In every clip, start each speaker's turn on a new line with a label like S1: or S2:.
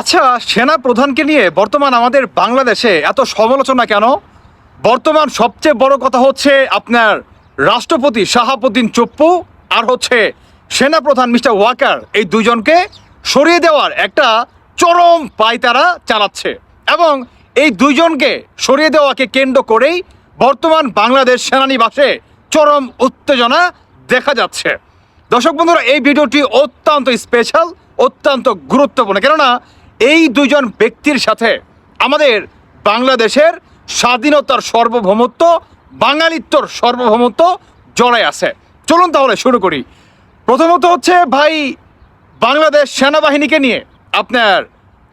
S1: আচ্ছা সেনা প্রধানকে নিয়ে বর্তমান আমাদের বাংলাদেশে এত সমালোচনা কেন? বর্তমান সবচেয়ে বড় কথা হচ্ছে আপনার রাষ্ট্রপতি শাহাবুদ্দিন চপ্পু আর হচ্ছে সেনা প্রধান মিস্টার ওয়াকার, এই দুজনকে সরিয়ে দেওয়ার একটা চরম পায়তারা চালাচ্ছে এবং এই দুইজনকে সরিয়ে দেওয়াকে কেন্দ্র করেই বর্তমান বাংলাদেশ সেনানিবাসে চরম উত্তেজনা দেখা যাচ্ছে। দর্শক বন্ধুরা, এই ভিডিওটি অত্যন্ত স্পেশাল অত্যন্ত গুরুত্বপূর্ণ। কেননা এই দুজন ব্যক্তির সাথে আমাদের বাংলাদেশের স্বাধীনতার সার্বভৌমত্ব, বাঙালিত্বর সার্বভৌমত্ব জড়ায় আছে। চলুন তাহলে শুরু করি। প্রথমত হচ্ছে ভাই, বাংলাদেশ সেনাবাহিনীকে নিয়ে আপনার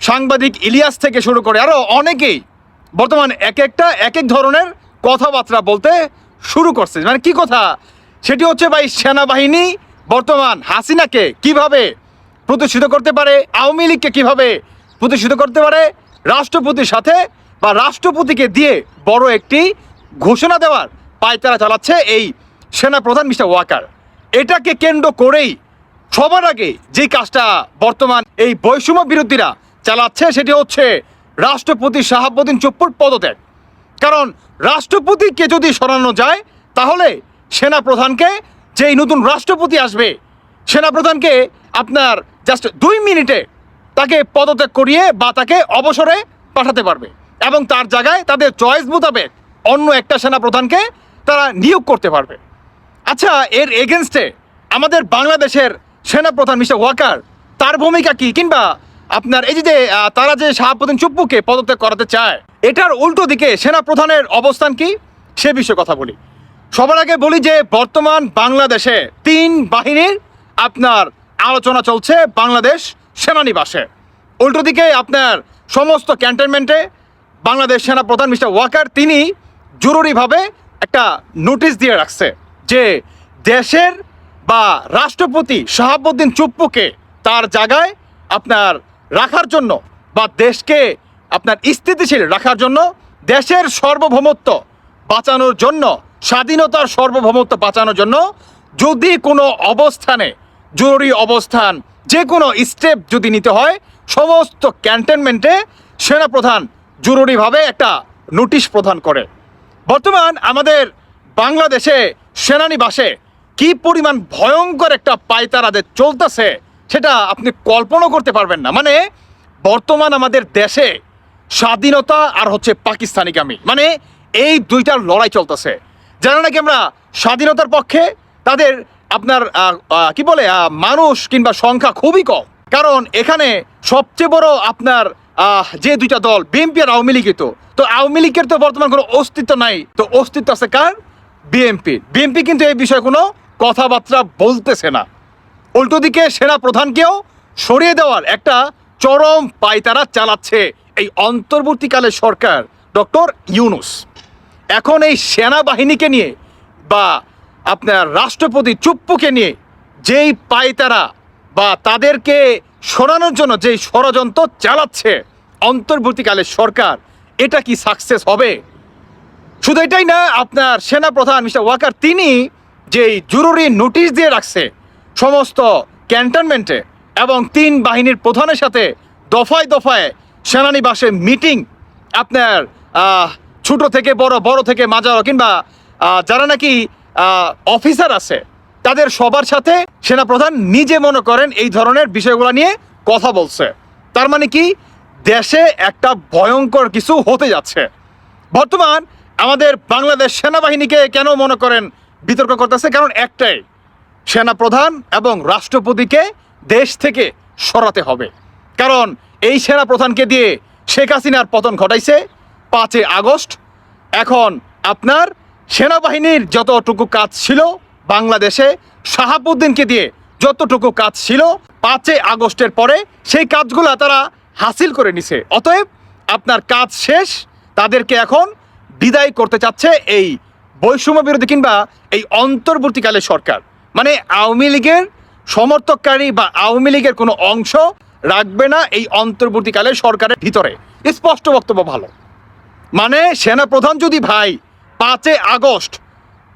S1: সাংবাদিক ইলিয়াস থেকে শুরু করে আরও অনেকেই বর্তমান এক একটা, এক এক ধরনের কথাবার্তা বলতে শুরু করছে। মানে কি কথা? সেটি হচ্ছে ভাই, সেনাবাহিনী বর্তমান হাসিনাকে কীভাবে প্রতিষ্ঠিত করতে পারে, আওয়ামী লীগকে কীভাবে প্রতিষ্ঠিত করতে পারে রাষ্ট্রপতির সাথে বা রাষ্ট্রপতিকে দিয়ে বড় একটি ঘোষণা দেওয়ার পায়তারা চালাচ্ছে এই সেনা প্রধান মিস্টার ওয়াকার। এটাকে কেন্দ্র করেই সবার আগে যে কাজটা বর্তমান এই বৈষম্য বিরোধীরা চালাচ্ছে সেটি হচ্ছে রাষ্ট্রপতি শাহাবুদ্দিন চুপ্পুর পদত্যাগ। কারণ রাষ্ট্রপতিকে যদি সরানো যায়, তাহলে সেনা প্রধানকে যেই নতুন রাষ্ট্রপতি আসবে, সেনা প্রধানকে আপনার জাস্ট দুই মিনিটে তাকে পদত্যাগ করিয়ে বা তাকে অবসরে পাঠাতে পারবে এবং তার জায়গায় তাদের চয়েস মোতাবেক অন্য একটা সেনা প্রধানকে তারা নিয়োগ করতে পারবে। আচ্ছা এর এগেনস্টে আমাদের বাংলাদেশের সেনাপ্রধান মিস্টার ওয়াকার, তার ভূমিকা কি? কিংবা আপনার এই যে তারা যে শাহাবুদ্দিন চুপ্পুকে পদত্যাগ করাতে চায়, এটার উল্টো দিকে সেনাপ্রধানের অবস্থান কি? সে বিষয়ে কথা বলি। সবার আগে বলি যে, বর্তমান বাংলাদেশে তিন বাহিনীর আপনার আলোচনা চলছে বাংলাদেশ সেনানিবাসে। উল্টো দিকে আপনার সমস্ত ক্যান্টনমেন্টে বাংলাদেশ সেনা প্রধান মিস্টার ওয়াকার তিনি জরুরিভাবে একটা নোটিশ দিয়ে রাখছে যে দেশের বা রাষ্ট্রপতি শাহাবুদ্দিন চুপ্পুকে তার জায়গায় আপনার রাখার জন্য বা দেশকে আপনার স্থিতিশীল রাখার জন্য দেশের সার্বভৌমত্ব বাঁচানোর জন্য, স্বাধীনতার সার্বভৌমত্ব বাঁচানোর জন্য যদি কোনো অবস্থানে জরুরি অবস্থান যে কোনো স্টেপ যদি নিতে হয়, সমস্ত ক্যান্টনমেন্টে সেনাপ্রধান জরুরিভাবে একটা নোটিশ প্রদান করে। বর্তমান আমাদের বাংলাদেশে সেনানিবাসে কি পরিমাণ ভয়ঙ্কর একটা পায়তারাদের চলতেছে, সেটা আপনি কল্পনা করতে পারবেন না। মানে বর্তমান আমাদের দেশে স্বাধীনতা আর হচ্ছে পাকিস্তানিগামী মানে এই দুইটার লড়াই চলতেছে। যারা নাকি আমরা স্বাধীনতার পক্ষে, তাদের আপনার কি বলে মানুষ কিংবা সংখ্যা খুবই কম। কারণ এখানে সবচেয়ে বড় আপনার যে দুইটা দল বিএনপি আর আওয়ামী লীগই তো। তো আওয়ামী লীগের তো বর্তমান কোনো অস্তিত্ব নাই। তো অস্তিত্ব আছে কার? বিএনপি বিএনপি কিন্তু এই বিষয়ে কোনো কথাবার্তা বলতেছে না। উল্টো দিকে সেনা প্রধানকেও সরিয়ে দেওয়ার একটা চরম পায়তারা চালাচ্ছে এই অন্তর্বর্তীকালে সরকার ডক্টর ইউনুস। এখন এই সেনাবাহিনীকে নিয়ে বা আপনার রাষ্ট্রপতি চুপ্পুকে নিয়ে যেই পায়তারা বা তাদেরকে সরানোর জন্য যেই ষড়যন্ত্র চালাচ্ছে, অন্তর্বর্তীকালে সরকার, এটা কি সাকসেস হবে? শুধু এটাই না, আপনার সেনাপ্রধান মিস্টার ওয়াকার তিনি যেই জরুরি নোটিশ দিয়ে রাখছে সমস্ত ক্যান্টনমেন্টে এবং তিন বাহিনীর প্রধানের সাথে দফায় দফায় সেনানিবাসে মিটিং আপনার ছোট থেকে বড় বড় থেকে মাঝারো কিংবা যারা নাকি অফিসার আছে। তাদের সবার সাথে সেনাপ্রধান নিজে মনে করেন এই ধরনের বিষয়গুলো নিয়ে কথা বলছে। তার মানে কি? দেশে একটা ভয়ঙ্কর কিছু হতে যাচ্ছে। বর্তমান আমাদের বাংলাদেশ সেনাবাহিনীকে কেন মনে করেন বিতর্ক করতেছে? কারণ একটাই, সেনাপ্রধান এবং রাষ্ট্রপতিকে দেশ থেকে সরাতে হবে। কারণ এই সেনাপ্রধানকে দিয়ে শেখ হাসিনার পতন ঘটাইছে পাঁচই আগস্ট। এখন আপনার সেনাবাহিনীর যতটুকু কাজ ছিল, বাংলাদেশে শাহাবুদ্দিনকে দিয়ে যতটুকু কাজ ছিল, পাঁচই আগস্টের পরে সেই কাজগুলো তারা হাসিল করে নিছে। অতএব আপনার কাজ শেষ, তাদেরকে এখন বিদায় করতে চাচ্ছে এই বৈষম্য বিরোধী কিংবা এই অন্তর্বর্তীকালে সরকার। মানে আওয়ামী লীগের সমর্থককারী বা আওয়ামী লীগের কোনো অংশ রাখবে না এই অন্তর্বর্তীকালে সরকারের ভিতরে। স্পষ্ট বক্তব্য ভালো। মানে সেনাপ্রধান যদি ভাই পাঁচই আগস্ট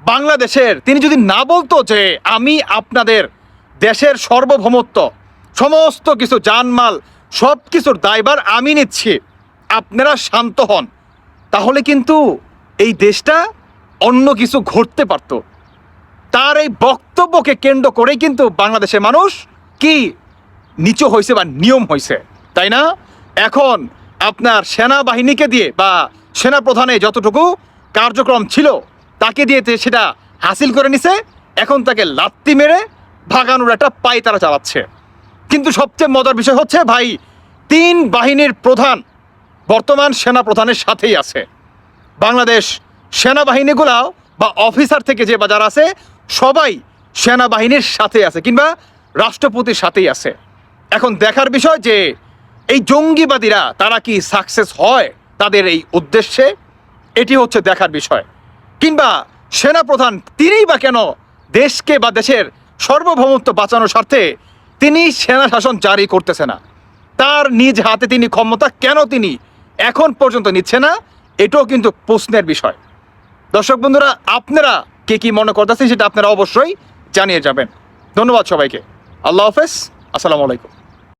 S1: বাংলাদেশের, তিনি যদি না বলতো যে আমি আপনাদের দেশের সার্বভৌমত্ব, সমস্ত কিছু জানমাল সব কিছুর দায়বার আমি নিচ্ছি, আপনারা শান্ত হন। তাহলে কিন্তু এই দেশটা অন্য কিছু ঘটতে পারতো। তার এই বক্তব্যকে কেন্দ্র করেই কিন্তু বাংলাদেশের মানুষ কি নিচু হয়েছে বা নিয়ম হয়েছে, তাই না? এখন আপনার সেনাবাহিনীকে দিয়ে বা সেনা প্রধানে যতটুকু কার্যক্রম ছিল, তাকে দিয়ে সেটা হাসিল করে নিছে, এখন তাকে লাত্তি মেরে ভাগানোর একটা পাই তারা চালাচ্ছে। কিন্তু সবচেয়ে মজার বিষয় হচ্ছে, ভাই, তিন বাহিনীর প্রধান বর্তমান সেনা প্রধানের সাথেই আছে। বাংলাদেশ সেনাবাহিনীগুলাও বা অফিসার থেকে যে বাজার আছে, সবাই সেনাবাহিনীর সাথে আছে কিংবা রাষ্ট্রপতির সাথেই আছে। এখন দেখার বিষয় যে, এই জঙ্গিবাদীরা তারা কি সাকসেস হয় তাদের এই উদ্দেশ্যে? এটি হচ্ছে দেখার বিষয়। কিংবা সেনাপ্রধান তিনিই বা কেন দেশকে বা দেশের সর্বভৌমত্ব বাঁচানোর স্বার্থে তিনি সেনা শাসন জারি করতেছে না? তার নিজ হাতে তিনি ক্ষমতা কেন তিনি এখন পর্যন্ত নিচ্ছে না? এটাও কিন্তু প্রশ্নের বিষয়। দর্শক বন্ধুরা, আপনারা কে কি মনে করতেছেন সেটা আপনারা অবশ্যই জানিয়ে যাবেন। ধন্যবাদ সবাইকে। আল্লাহ হাফেজ। আসসালামু আলাইকুম।